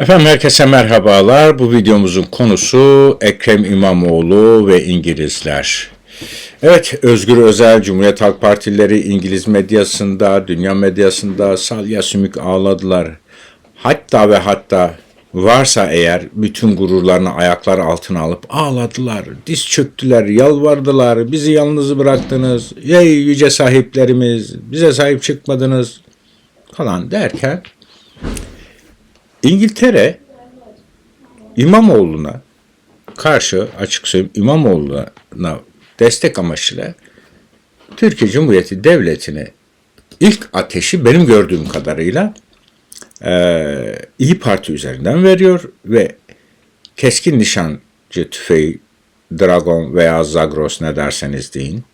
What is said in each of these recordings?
Efendim herkese merhabalar. Bu videomuzun konusu Ekrem İmamoğlu ve İngilizler. Evet, Özgür Özel, Cumhuriyet Halk Partileri İngiliz medyasında, dünya medyasında salya sümük ağladılar. Hatta ve hatta varsa eğer bütün gururlarını ayaklar altına alıp ağladılar, diz çöktüler, yalvardılar, bizi yalnız bıraktınız, ey yüce sahiplerimiz, bize sahip çıkmadınız falan derken İngiltere İmamoğlu'na karşı açık söyleyeyim İmamoğlu'na destek amaçlı Türkiye Cumhuriyeti Devleti'ne ilk ateşi benim gördüğüm kadarıyla e, İyi Parti üzerinden veriyor ve keskin nişancı tüfeği Dragon veya Zagros ne derseniz deyin.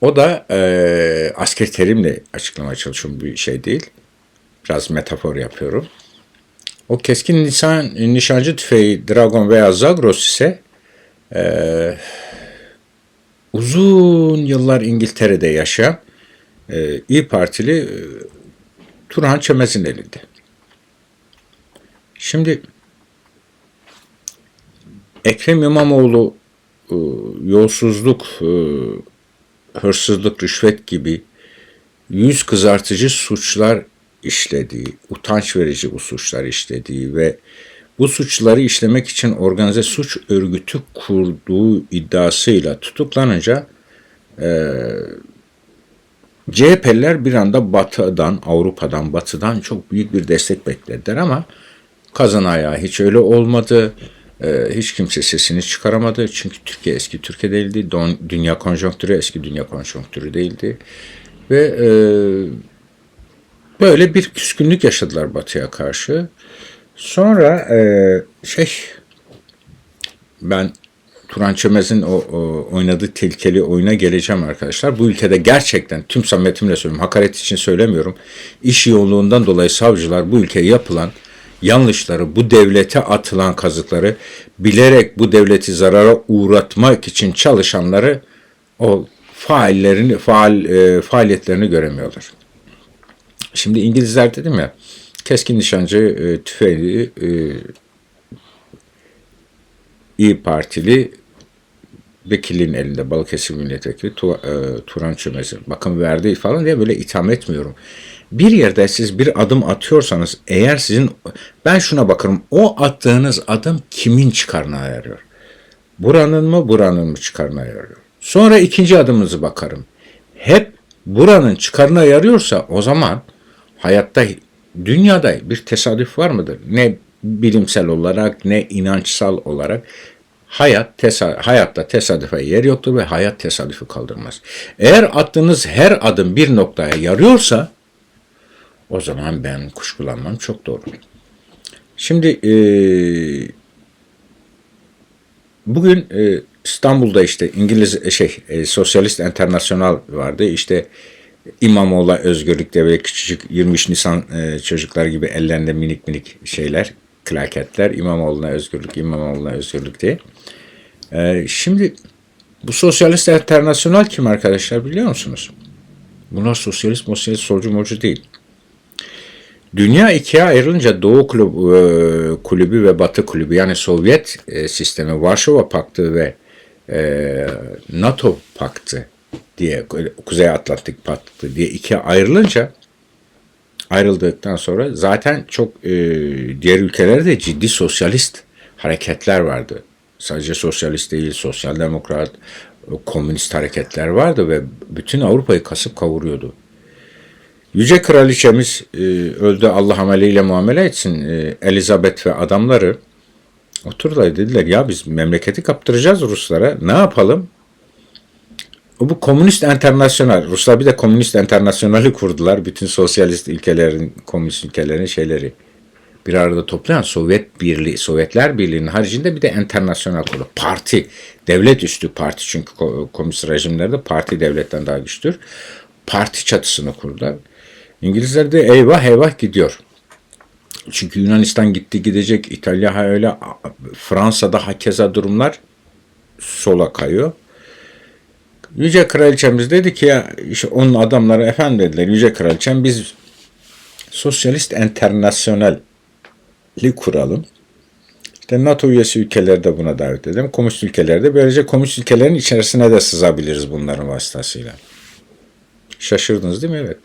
O da e, asker terimle açıklamaya çalışıyorum bir şey değil. Biraz metafor yapıyorum. O keskin nişan, nişancı tüfeği Dragon veya Zagros ise e, uzun yıllar İngiltere'de yaşayan e, İyi Partili e, Turhan Çömez'in elinde. Şimdi Ekrem İmamoğlu e, yolsuzluk, e, hırsızlık, rüşvet gibi yüz kızartıcı suçlar işlediği, utanç verici bu suçlar işlediği ve bu suçları işlemek için organize suç örgütü kurduğu iddiasıyla tutuklanınca e, CHP'liler bir anda Batı'dan, Avrupa'dan, Batı'dan çok büyük bir destek beklediler ama kazan ayağı hiç öyle olmadı. E, hiç kimse sesini çıkaramadı. Çünkü Türkiye eski Türkiye değildi. Don, dünya konjonktürü eski dünya konjonktürü değildi. Ve e, böyle bir küskünlük yaşadılar Batı'ya karşı. Sonra e, şey ben Turan Çömez'in o, o oynadığı tehlikeli oyuna geleceğim arkadaşlar. Bu ülkede gerçekten tüm samimiyetimle söylüyorum, hakaret için söylemiyorum. İş yoğunluğundan dolayı savcılar bu ülkeye yapılan yanlışları, bu devlete atılan kazıkları bilerek bu devleti zarara uğratmak için çalışanları o faillerini, faal, e, faaliyetlerini göremiyorlar. Şimdi İngilizler dedim ya, keskin nişancı e, tüfeği e, İyi Partili vekilin elinde Balıkesir milletvekili tu, e, Turan Çömez'in bakın verdiği falan diye böyle itham etmiyorum. Bir yerde siz bir adım atıyorsanız eğer sizin ben şuna bakarım o attığınız adım kimin çıkarına yarıyor? Buranın mı buranın mı çıkarına yarıyor? Sonra ikinci adımınızı bakarım. Hep buranın çıkarına yarıyorsa o zaman hayatta dünyada bir tesadüf var mıdır? Ne bilimsel olarak ne inançsal olarak hayat tesa hayatta tesadüfe yer yoktur ve hayat tesadüfü kaldırmaz. Eğer attığınız her adım bir noktaya yarıyorsa o zaman ben kuşkulanmam çok doğru. Şimdi e, bugün e, İstanbul'da işte İngiliz şey e, Sosyalist Enternasyonal vardı. İşte İmamoğlu özgürlükte böyle küçücük 23 Nisan e, çocuklar gibi ellerinde minik minik şeyler, klaketler. İmamoğlu'na özgürlük, İmamoğlu'na özgürlük diye. E, şimdi bu Sosyalist Enternasyonal kim arkadaşlar biliyor musunuz? Bunlar sosyalist, sosyalist, solcu morcu değil. Dünya ikiye ayrılınca Doğu Kulübü, e, Kulübü ve Batı Kulübü yani Sovyet e, sistemi, Varşova Paktı ve NATO Paktı diye Kuzey Atlantik Paktı diye ikiye ayrılınca ayrıldıktan sonra zaten çok e, diğer ülkelerde ciddi sosyalist hareketler vardı. Sadece sosyalist değil, sosyal demokrat, komünist hareketler vardı ve bütün Avrupa'yı kasıp kavuruyordu. Yüce Kraliçemiz e, öldü Allah ameliyle muamele etsin. E, Elizabeth ve adamları oturdular dediler ya biz memleketi kaptıracağız Ruslara ne yapalım? Bu komünist internasyonel. Ruslar bir de komünist internasyonali kurdular. Bütün sosyalist ülkelerin, komünist ülkelerin şeyleri bir arada toplayan Sovyet Birliği, Sovyetler Birliği'nin haricinde bir de internasyonel kurdu. Parti, devlet üstü parti çünkü komünist rejimlerde parti devletten daha güçtür. Parti çatısını kurdular. İngilizler de eyvah eyvah gidiyor. Çünkü Yunanistan gitti gidecek, İtalya öyle, Fransa'da hakeza durumlar sola kayıyor. Yüce Kraliçemiz dedi ki ya işte onun adamları efendim dediler Yüce Kraliçem biz Sosyalist Enternasyonel kuralım. İşte NATO üyesi ülkeleri de buna davet edelim. Komünist ülkeleri de böylece komünist ülkelerin içerisine de sızabiliriz bunların vasıtasıyla. Şaşırdınız değil mi? Evet.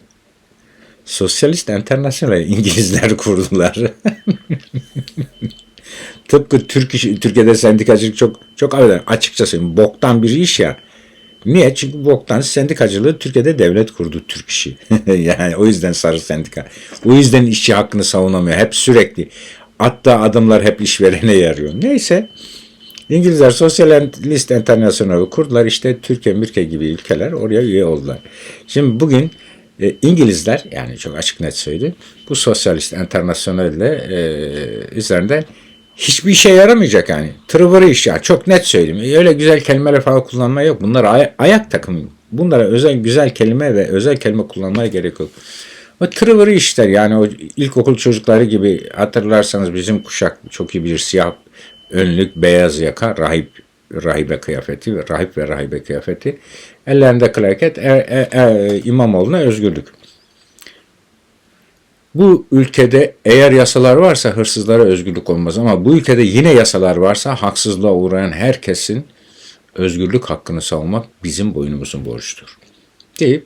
Sosyalist Enternasyonel İngilizler kurdular. Tıpkı Türk iş, Türkiye'de sendikacılık çok çok affedersin, açıkça söyleyeyim boktan bir iş ya. Niye? Çünkü boktan sendikacılığı Türkiye'de devlet kurdu Türk işi. yani o yüzden sarı sendika. O yüzden işçi hakkını savunamıyor. Hep sürekli. Hatta adımlar hep işverene yarıyor. Neyse. İngilizler Sosyalist Enternasyonel'i kurdular. İşte Türkiye, Mürke gibi ülkeler oraya üye oldular. Şimdi bugün e, İngilizler yani çok açık net söyleyeyim. Bu Sosyalist Enternasyonel'le e, üzerinde hiçbir işe yaramayacak yani. Tırıvırı iş ya. Çok net söyleyeyim. Öyle güzel kelimeler falan kullanmaya yok. Bunlar ay- ayak takımı. Bunlara özel güzel kelime ve özel kelime kullanmaya gerek yok. O tırıvırı işler yani o ilkokul çocukları gibi hatırlarsanız bizim kuşak çok iyi bilir siyah önlük, beyaz yaka, rahip rahibe kıyafeti rahip ve rahibe kıyafeti. Ellerinde klaket, e, e, e, İmamoğlu'na özgürlük. Bu ülkede eğer yasalar varsa hırsızlara özgürlük olmaz ama bu ülkede yine yasalar varsa haksızlığa uğrayan herkesin özgürlük hakkını savunmak bizim boynumuzun borcudur. Deyip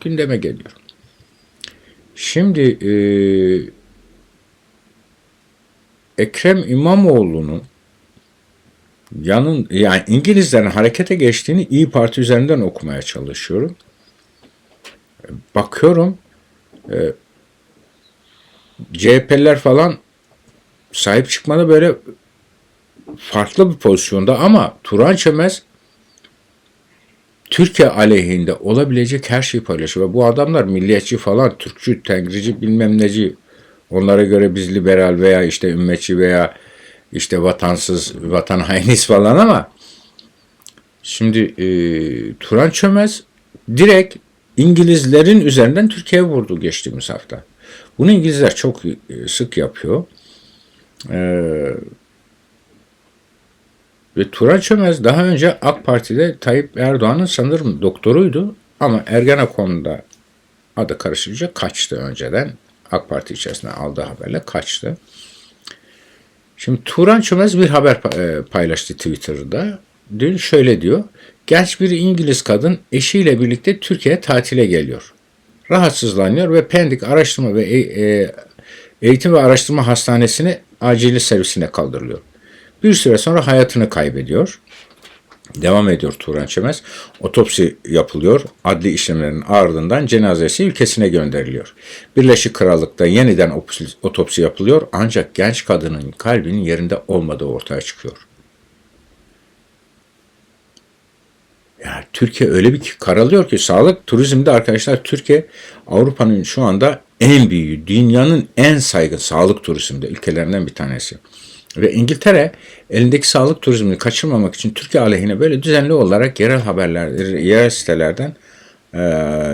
gündeme geliyor. Şimdi e, Ekrem İmamoğlu'nun yanın yani İngilizlerin harekete geçtiğini İyi Parti üzerinden okumaya çalışıyorum. Bakıyorum e, CHP'liler falan sahip çıkmada böyle farklı bir pozisyonda ama Turan Çömez Türkiye aleyhinde olabilecek her şeyi paylaşıyor. Ve bu adamlar milliyetçi falan, Türkçü, tengrici bilmem neci. Onlara göre biz liberal veya işte ümmetçi veya işte vatansız, vatan hainiz falan ama şimdi e, Turan Çömez direkt İngilizlerin üzerinden Türkiye'ye vurdu geçtiğimiz hafta. Bunu İngilizler çok e, sık yapıyor. Ee, ve Turan Çömez daha önce AK Parti'de Tayyip Erdoğan'ın sanırım doktoruydu. Ama Ergenekon'da adı karışınca kaçtı önceden. AK Parti içerisinde aldığı haberle kaçtı. Şimdi Turan Çömez bir haber e, paylaştı Twitter'da. Dün şöyle diyor. Genç bir İngiliz kadın eşiyle birlikte Türkiye'ye tatile geliyor. Rahatsızlanıyor ve Pendik Araştırma ve e, Eğitim ve Araştırma Hastanesi'ne acili servisine kaldırılıyor. Bir süre sonra hayatını kaybediyor. Devam ediyor Turan Çemez. Otopsi yapılıyor. Adli işlemlerin ardından cenazesi ülkesine gönderiliyor. Birleşik Krallık'ta yeniden otopsi yapılıyor ancak genç kadının kalbinin yerinde olmadığı ortaya çıkıyor. Yani Türkiye öyle bir karalıyor ki sağlık turizmde arkadaşlar Türkiye Avrupa'nın şu anda en büyüğü, dünyanın en saygın sağlık turizmde ülkelerinden bir tanesi. Ve İngiltere elindeki sağlık turizmini kaçırmamak için Türkiye aleyhine böyle düzenli olarak yerel haberler, yerel sitelerden e,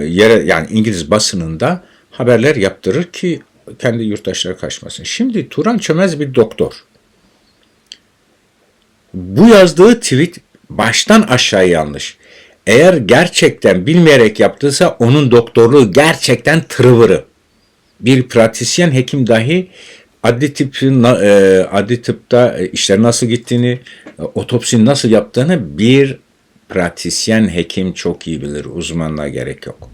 yere, yani İngiliz basınında haberler yaptırır ki kendi yurttaşları kaçmasın. Şimdi Turan Çömez bir doktor. Bu yazdığı tweet baştan aşağı yanlış. Eğer gerçekten bilmeyerek yaptıysa onun doktorluğu gerçekten tırıvırı. Bir pratisyen hekim dahi adli tıpın e, adli tıpta e, işler nasıl gittiğini, e, otopsinin nasıl yaptığını bir pratisyen hekim çok iyi bilir. Uzmanlığa gerek yok.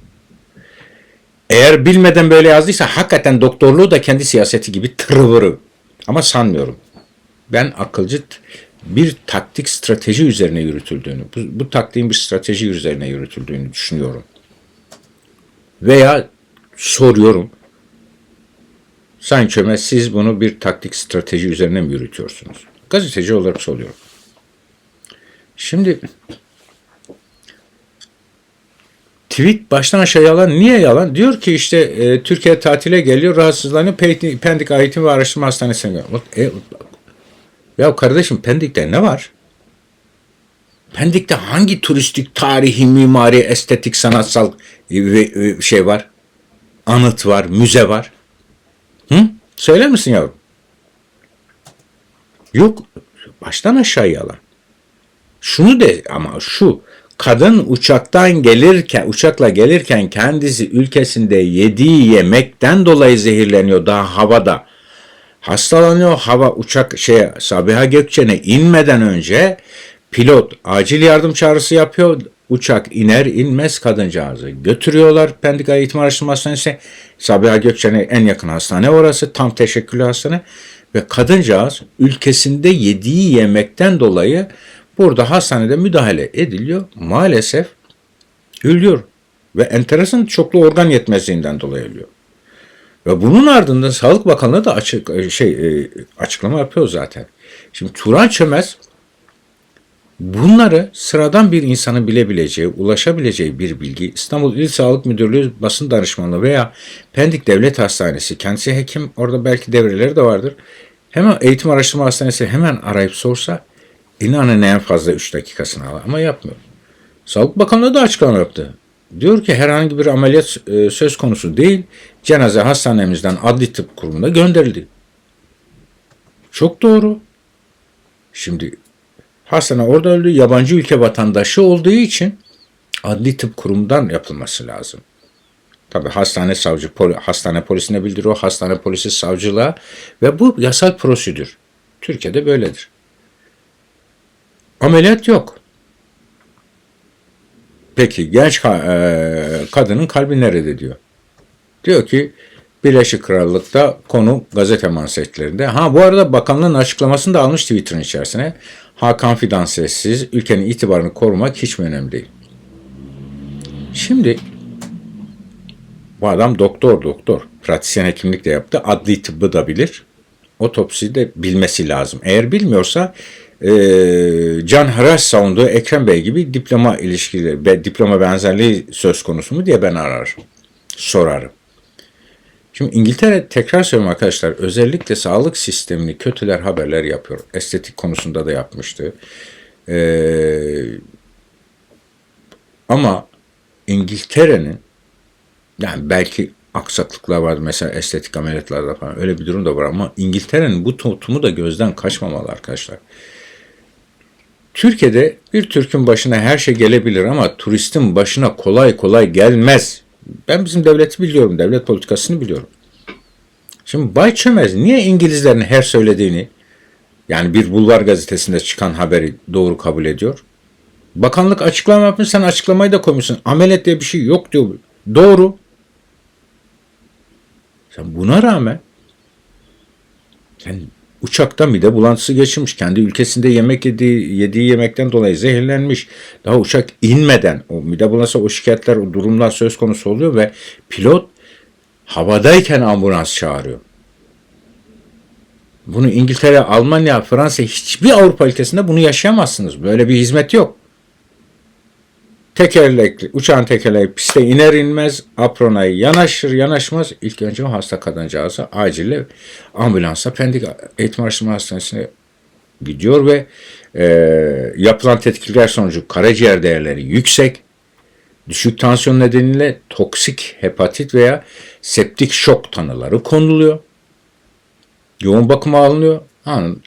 Eğer bilmeden böyle yazdıysa hakikaten doktorluğu da kendi siyaseti gibi tırvırı. Ama sanmıyorum. Ben akılcı bir taktik strateji üzerine yürütüldüğünü, bu, bu taktiğin bir strateji üzerine yürütüldüğünü düşünüyorum. Veya soruyorum. Sayın Çömez siz bunu bir taktik strateji üzerine mi yürütüyorsunuz? Gazeteci olarak soruyorum. Şimdi tweet baştan aşağı yalan. Niye yalan? Diyor ki işte e, Türkiye tatile geliyor, rahatsızlanıyor. Pendik Eğitim ve Araştırma Hastanesi'ne geliyor. E, ya kardeşim Pendik'te ne var? Pendik'te hangi turistik, tarihi, mimari, estetik, sanatsal şey var? Anıt var, müze var. Hı? Söyler misin yavrum? Yok. Baştan aşağı yalan. Şunu de ama şu kadın uçaktan gelirken uçakla gelirken kendisi ülkesinde yediği yemekten dolayı zehirleniyor daha havada. Hastalanıyor hava uçak şeye Sabiha Gökçen'e inmeden önce pilot acil yardım çağrısı yapıyor. Uçak iner inmez kadıncağızı götürüyorlar Pendik Eğitim Araştırma Hastanesi. Sabiha Gökçen'e en yakın hastane orası. Tam teşekküllü hastane. Ve kadıncağız ülkesinde yediği yemekten dolayı burada hastanede müdahale ediliyor. Maalesef ölüyor. Ve enteresan çoklu organ yetmezliğinden dolayı ölüyor. Ve bunun ardından Sağlık Bakanlığı da açık şey e, açıklama yapıyor zaten. Şimdi Turan Çömez bunları sıradan bir insanın bilebileceği, ulaşabileceği bir bilgi İstanbul İl Sağlık Müdürlüğü basın danışmanlığı veya Pendik Devlet Hastanesi kendisi hekim orada belki devreleri de vardır. Hemen eğitim araştırma hastanesi hemen arayıp sorsa inanın en fazla 3 dakikasını alır ama yapmıyor. Sağlık Bakanlığı da açıklama yaptı. Diyor ki herhangi bir ameliyat e, söz konusu değil. Cenaze hastanemizden adli tıp kurumuna gönderildi. Çok doğru. Şimdi hastane orada öldü. Yabancı ülke vatandaşı olduğu için adli tıp kurumundan yapılması lazım. Tabi hastane savcı, poli, hastane polisine bildiriyor, hastane polisi savcılığa ve bu yasal prosedür. Türkiye'de böyledir. Ameliyat yok. Peki genç e, kadının kalbi nerede diyor. Diyor ki Birleşik Krallık'ta konu gazete manşetlerinde. Ha bu arada bakanlığın açıklamasını da almış Twitter'ın içerisine. Hakan Fidan sessiz, ülkenin itibarını korumak hiç mi önemli değil? Şimdi bu adam doktor doktor. Pratisyen hekimlik de yaptı. Adli tıbbı da bilir. Otopsi de bilmesi lazım. Eğer bilmiyorsa e, Can Haraç savunduğu Ekrem Bey gibi diploma ilişkileri ve diploma benzerliği söz konusu mu diye ben ararım. Sorarım. Şimdi İngiltere tekrar söylüyorum arkadaşlar özellikle sağlık sistemini kötüler haberler yapıyor. Estetik konusunda da yapmıştı. Ee, ama İngiltere'nin yani belki aksaklıklar vardı mesela estetik ameliyatlarda falan öyle bir durum da var ama İngiltere'nin bu tutumu da gözden kaçmamalı arkadaşlar. Türkiye'de bir Türk'ün başına her şey gelebilir ama turistin başına kolay kolay gelmez. Ben bizim devleti biliyorum, devlet politikasını biliyorum. Şimdi Bay Çömez niye İngilizlerin her söylediğini, yani bir bulvar gazetesinde çıkan haberi doğru kabul ediyor? Bakanlık açıklama yapmış, sen açıklamayı da koymuşsun. Ameliyat diye bir şey yok diyor. Doğru. Sen buna rağmen sen uçakta mide bulantısı geçirmiş. Kendi ülkesinde yemek yediği, yediği yemekten dolayı zehirlenmiş. Daha uçak inmeden o mide bulantısı o şikayetler, o durumlar söz konusu oluyor ve pilot havadayken ambulans çağırıyor. Bunu İngiltere, Almanya, Fransa hiçbir Avrupa ülkesinde bunu yaşayamazsınız. Böyle bir hizmet yok. Tekerlekli, uçağın tekerleği piste iner inmez aprona yanaşır yanaşmaz ilk önce o hasta kadıncağızı acile ambulansa Pendik Eğitim Araştırma Hastanesi'ne gidiyor ve e, yapılan tetkikler sonucu karaciğer değerleri yüksek, düşük tansiyon nedeniyle toksik hepatit veya septik şok tanıları konuluyor. Yoğun bakıma alınıyor.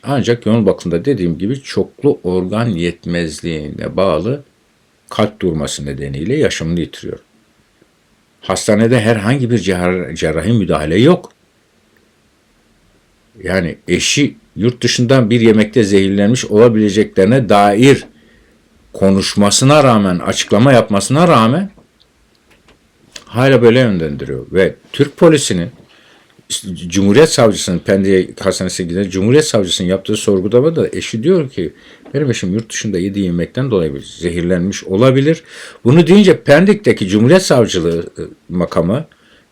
Ancak yoğun bakımda dediğim gibi çoklu organ yetmezliğine bağlı kalp durması nedeniyle yaşamını yitiriyor. Hastanede herhangi bir cerrahi müdahale yok. Yani eşi yurt dışından bir yemekte zehirlenmiş olabileceklerine dair konuşmasına rağmen, açıklama yapmasına rağmen hala böyle yönlendiriyor. Ve Türk polisinin Cumhuriyet Savcısının Pendik Hastanesi'ne giden Cumhuriyet Savcısının yaptığı sorgulama da eşi diyor ki benim eşim yurt dışında yediği yemekten dolayı zehirlenmiş olabilir. Bunu deyince Pendik'teki Cumhuriyet Savcılığı e, makamı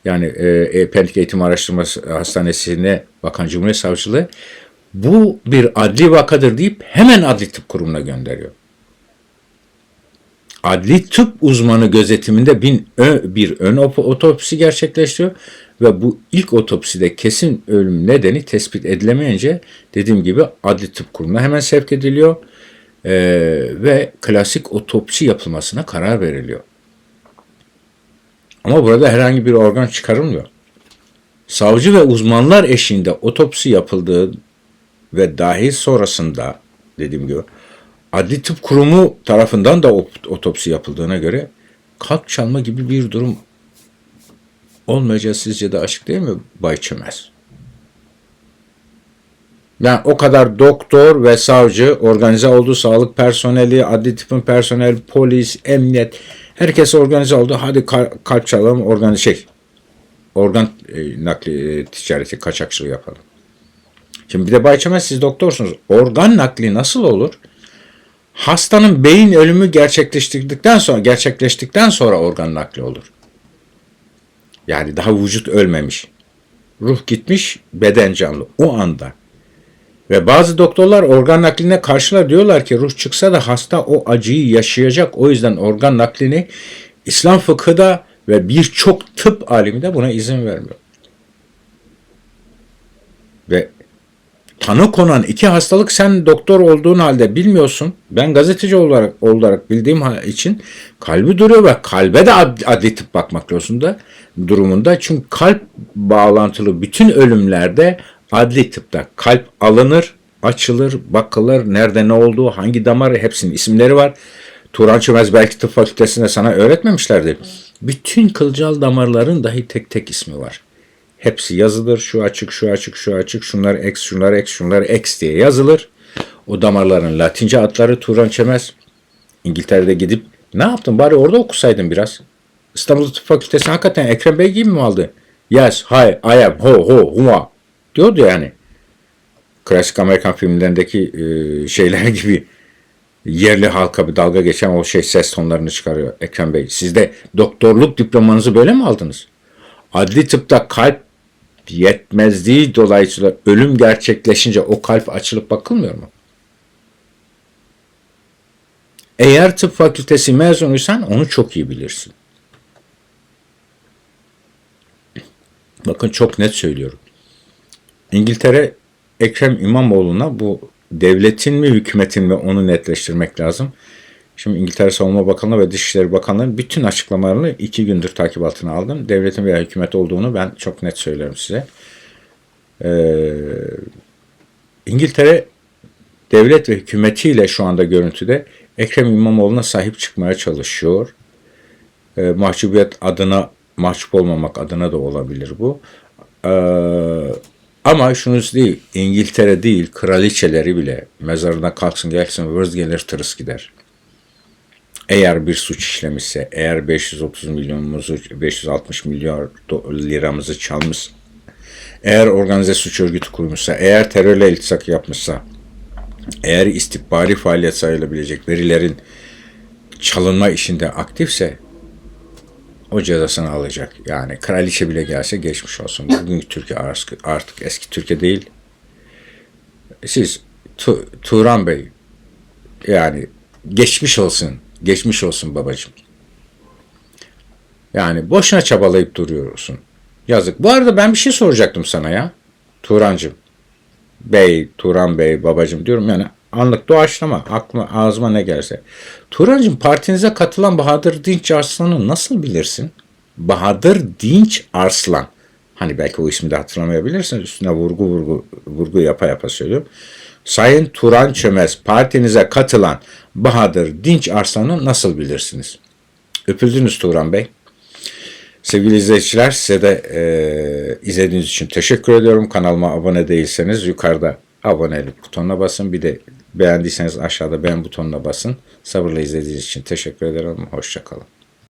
yani e, e, Pendik Eğitim Araştırması Hastanesi'ne bakan Cumhuriyet Savcılığı bu bir adli vakadır deyip hemen adli tıp kurumuna gönderiyor. Adli tıp uzmanı gözetiminde bin, bir ön otopsi gerçekleştiriyor ve bu ilk otopside kesin ölüm nedeni tespit edilemeyince dediğim gibi adli tıp kurumuna hemen sevk ediliyor e, ve klasik otopsi yapılmasına karar veriliyor. Ama burada herhangi bir organ çıkarılmıyor. Savcı ve uzmanlar eşliğinde otopsi yapıldığı ve dahil sonrasında dediğim gibi adli tıp kurumu tarafından da otopsi yapıldığına göre kalp çalma gibi bir durum olmayacağı sizce de açık değil mi Bay Çömez? Yani o kadar doktor ve savcı, organize oldu, sağlık personeli, adli tıpın personel, polis, emniyet, herkes organize oldu. Hadi kal- kalp çalalım, organ şey, organ e, nakli e, ticareti, kaçakçılığı yapalım. Şimdi bir de Bay Çemen siz doktorsunuz. Organ nakli nasıl olur? Hastanın beyin ölümü gerçekleştirdikten sonra gerçekleştikten sonra organ nakli olur. Yani daha vücut ölmemiş. Ruh gitmiş, beden canlı. O anda. Ve bazı doktorlar organ nakline karşılar diyorlar ki ruh çıksa da hasta o acıyı yaşayacak. O yüzden organ naklini İslam fıkhı da ve birçok tıp alimi de buna izin vermiyor. Ve tanı konan iki hastalık sen doktor olduğun halde bilmiyorsun. Ben gazeteci olarak olarak bildiğim için kalbi duruyor ve kalbe de ad- adli tıp bakmak zorunda durumunda. Çünkü kalp bağlantılı bütün ölümlerde adli tıpta kalp alınır, açılır, bakılır, nerede ne olduğu, hangi damarı hepsinin isimleri var. Turan Çömez belki tıp fakültesinde sana öğretmemişlerdir. Bütün kılcal damarların dahi tek tek ismi var. Hepsi yazılır. Şu açık, şu açık, şu açık. Şunlar X, şunlar X, şunlar X diye yazılır. O damarların latince adları Turan Çemez. İngiltere'de gidip ne yaptın bari orada okusaydın biraz. İstanbul Tıp Fakültesi hakikaten Ekrem Bey gibi mi aldı? Yes, hi, I am, ho, ho, huma. Diyordu yani. Klasik Amerikan filmlerindeki e, şeyler gibi yerli halka bir dalga geçen o şey ses tonlarını çıkarıyor Ekrem Bey. Siz de doktorluk diplomanızı böyle mi aldınız? Adli tıpta kalp yetmezliği dolayısıyla ölüm gerçekleşince o kalp açılıp bakılmıyor mu? Eğer tıp fakültesi mezunuysan onu çok iyi bilirsin. Bakın çok net söylüyorum. İngiltere Ekrem İmamoğlu'na bu devletin mi hükümetin mi onu netleştirmek lazım. Şimdi İngiltere Savunma Bakanlığı ve Dışişleri Bakanlığı'nın bütün açıklamalarını iki gündür takip altına aldım. Devletin veya hükümet olduğunu ben çok net söylerim size. Ee, İngiltere devlet ve hükümetiyle şu anda görüntüde Ekrem İmamoğlu'na sahip çıkmaya çalışıyor. Ee, mahcubiyet adına, mahcup olmamak adına da olabilir bu. Ee, ama şunu değil, İngiltere değil, kraliçeleri bile mezarına kalksın gelsin vırz gelir tırıs gider eğer bir suç işlemişse, eğer 530 milyonumuzu, 560 milyon do- liramızı çalmış, eğer organize suç örgütü kurmuşsa, eğer terörle iltisak yapmışsa, eğer istihbari faaliyet sayılabilecek verilerin çalınma işinde aktifse o cezasını alacak. Yani kraliçe bile gelse geçmiş olsun. Bugünkü Türkiye artık eski Türkiye değil. Siz Tu- Turan Bey yani geçmiş olsun. Geçmiş olsun babacığım. Yani boşuna çabalayıp duruyorsun. Yazık. Bu arada ben bir şey soracaktım sana ya. Turancım. Bey, Turan Bey, babacığım diyorum yani anlık doğaçlama. Aklıma, ağzıma ne gelirse. Turancım partinize katılan Bahadır Dinç Arslan'ı nasıl bilirsin? Bahadır Dinç Arslan. Hani belki o ismi de hatırlamayabilirsiniz. Üstüne vurgu vurgu vurgu yapa yapa söylüyorum. Sayın Turan Çömez partinize katılan Bahadır Dinç Arslan'ı nasıl bilirsiniz? Öpüldünüz Turan Bey. Sevgili izleyiciler size de e, izlediğiniz için teşekkür ediyorum. Kanalıma abone değilseniz yukarıda abonelik butonuna basın. Bir de beğendiyseniz aşağıda beğen butonuna basın. Sabırla izlediğiniz için teşekkür ederim. Hoşçakalın.